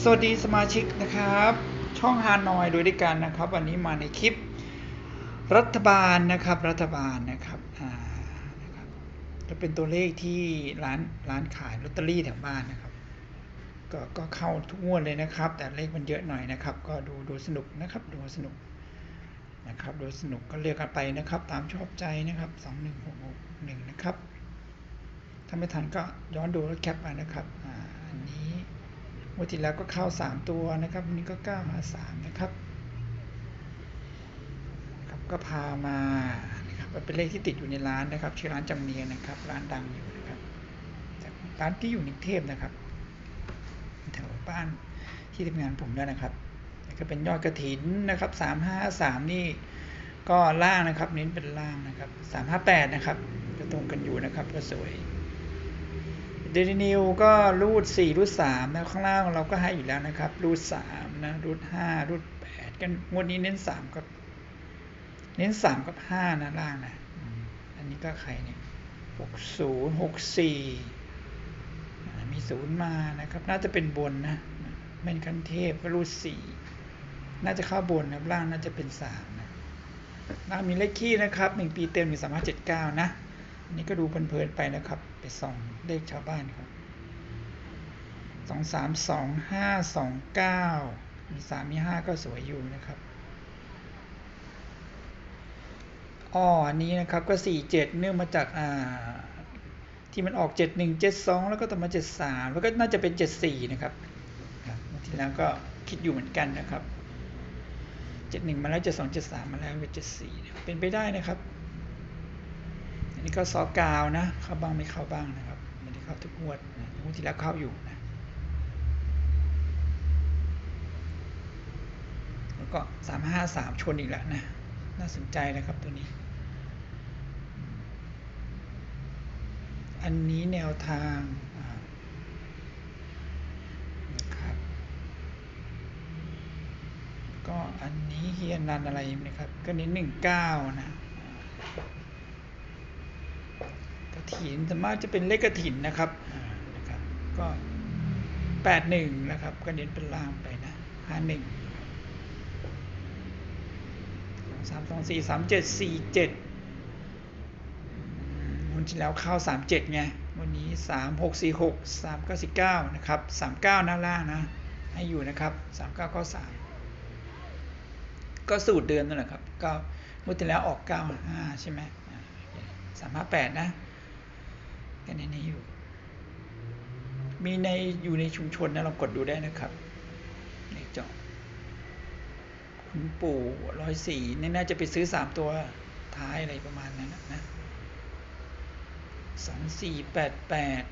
สวัสดีสมาชิกนะครับ ช่องฮานอยโดยด้วยกันนะครับ วันนี้มาในคลิป รัฐบาลนะครับ รัฐบาลนะครับอ่านะครับจะเป็นตัวเลขที่ร้านร้านขายลอตเตอรี่แถวบ้านนะครับ ก็ก็เข้าทุกงวดเลยนะครับ แต่เลขมันเยอะหน่อยนะครับ ก็ดูดูสนุกนะครับ ดูสนุกนะครับ ดูสนุกก็เลือกกันไปนะครับ ตามชอบใจนะครับสองหนึ่งหกหกหนึ่งนะครับถ้าไม่ทันก็ย้อนดูแล้วแคปมานะครับ วดที่แล้วก็เข้า 3 ตัวนะครับ วันนี้ก็9มา3นะครับครับ ก็พามานะครับเป็นเลขที่ติดอยู่ในร้านนะครับ ชื่อร้านจำเนียนนะครับ ร้านดังอยู่นะครับร้านที่อยู่ในเทพนะครับแถวบ้านที่ทำงานผมด้วยนะครับก็เป็นยอดกระถินนะครับ353นี่ก็ล่างนะครับ เน้นเป็นล่างนะครับ358นะครับ ก็ตรงกันอยู่นะครับก็สวย เดลินิวก็รูด4รูด3นะข้างล่างเราก็ให้อยู่แล้วนะครับ รูด3นะรูด5รูด8กันงวดนี้เน้น3กับเน้น3กับ5นะล่างนะอันนี้ก็ใครเนี่ย60 64 มีศูนย์มานะครับ น่าจะเป็นบนนะแม่นคันเทพก็รูด4น่าจะเข้าบนนะล่างน่าจะเป็น3นะล่างมีเลขคี่นะครับ1ปีเต็มมี379 นะ นี้ก็ดูเพลินๆไปนะครับ ไปส่องเลขชาวบ้านครับสองสามสองห้าสองเก้ามีสามมีห้าก็สวยอยู่นะครับอ้ออันนี้นะครับก็สี่เจ็ดเนื่องมาจากอ่าที่มันออกเจ็ดหนึ่งเจ็ดสองแล้วก็ต่อมาเจ็ดสามแล้วก็น่าจะเป็นเจ็ดสี่นะครับบเมื่อที่แล้วก็คิดอยู่เหมือนกันนะครับเจ็ดหนึ่งมาแล้วเจ็ดสองเจ็ดสามมาแล้วเป็นเจ็ดสี่เป็นไปได้นะครับ นนี้ก็ซอกาวนะ เข้าบ้างไม่เข้าบ้างนะครับไม่ได้เข้าทุกงวดนะงวดที่แล้วเข้าอยู่นะแล้วก็สามห้าสามชนอีกแล้วนะ น่าสนใจนะครับตัวนี้ อันนี้แนวทางนะครับก็อันนี้เฮียนันอะไรนะครับ ก็เน้หนึ่งเก้านะ ถินสวนมากจะเป็นเลขกระถินนะครับอ่านะครับ ก็แปดหนึ่งนะครับก็เน้นเป็นล่างไปนะห้าหนึ่งสามสองสี่สามเจ็ดสี่เจ็ดวันที่แล้วเข้าสามเจ็ดไงวันนี้สามหกสี่หกสามเก้าสี่เก้านะครับสามเก้าหน้าล่างนะ ให้อยู่นะครับสามเก้าก้าสามก็สูตรเดิมนั่นแหละครับก็เมื่อที่แล้วออกเก้าห้าใช่ไหมสามห้าแปดนะ กันในนี้อยู่ มีในอยู่ในชุมชนนะเรากดดูได้นะครับในจอคุณปู่ร้อยสี่นี่น่าจะไปซื้อสามตัวท้ายอะไรประมาณนั้นนะสองสี่แปดแปด